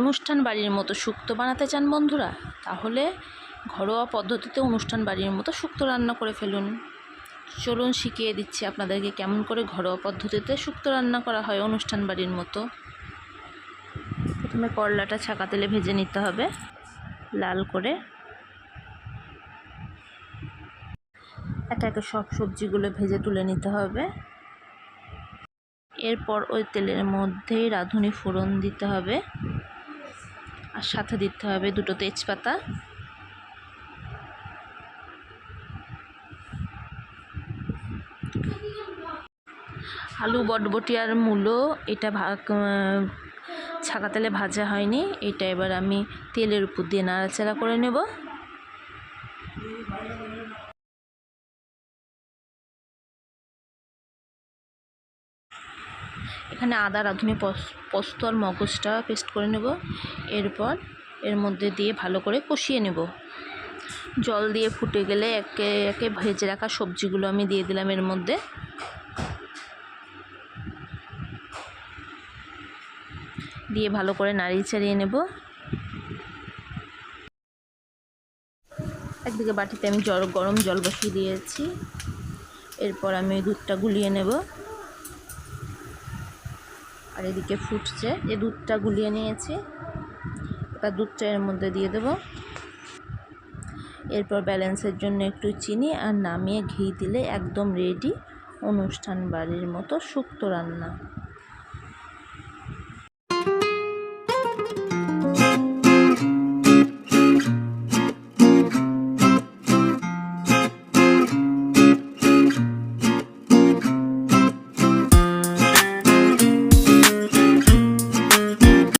অনুষ্ঠান বাড়ির মতো শুক্তো বানাতে চান বন্ধুরা, তাহলে ঘরোয়া পদ্ধতিতে অনুষ্ঠান বাড়ির মতো শুক্তো রান্না করে ফেলুন। চলুন শিখিয়ে দিচ্ছি আপনাদেরকে কেমন করে ঘরোয়া পদ্ধতিতে শুক্তো রান্না করা হয় অনুষ্ঠান বাড়ির মতো। প্রথমে করলাটা ছাকা তেলে ভেজে নিতে হবে, লাল করে। একে একে সব সবজিগুলো ভেজে তুলে নিতে হবে। এরপর ওই তেলের মধ্যেই রাঁধুনি ফোড়ন দিতে হবে। আর সাথে দিতে হবে দুটো তেজপাতা। আলু, বটবটি আর মূলো, এটা ছাকা তেলে ভাজা হয়নি। এটা এবার আমি তেলের উপর দিয়ে নাড়াচাড়া করে নেব। এখানে আদা রাঁধুনি পোস্ত আর মগজটা পেস্ট করে নেব। এরপর এর মধ্যে দিয়ে ভালো করে কষিয়ে নেব। জল দিয়ে ফুটে গেলে একে একে ভেজে রাখা সবজিগুলো আমি দিয়ে দিলাম এর মধ্যে। দিয়ে ভালো করে নাড়িয়ে চাড়িয়ে নেব। একদিকে বাটিতে আমি জল গরম জল বসিয়ে দিয়েছি। এরপর আমি দুধটা গুলিয়ে নেব। আর এদিকে ফুটছে। যে দুধটা গুলিয়ে নিয়েছি। এবার দুধটা এর মধ্যে দিয়ে দেবো। এরপর ব্যালেন্সের জন্য একটু চিনি আর নামিয়ে ঘি দিলে একদম রেডি অনুষ্ঠান বাড়ির মতো শুক্তো রান্না।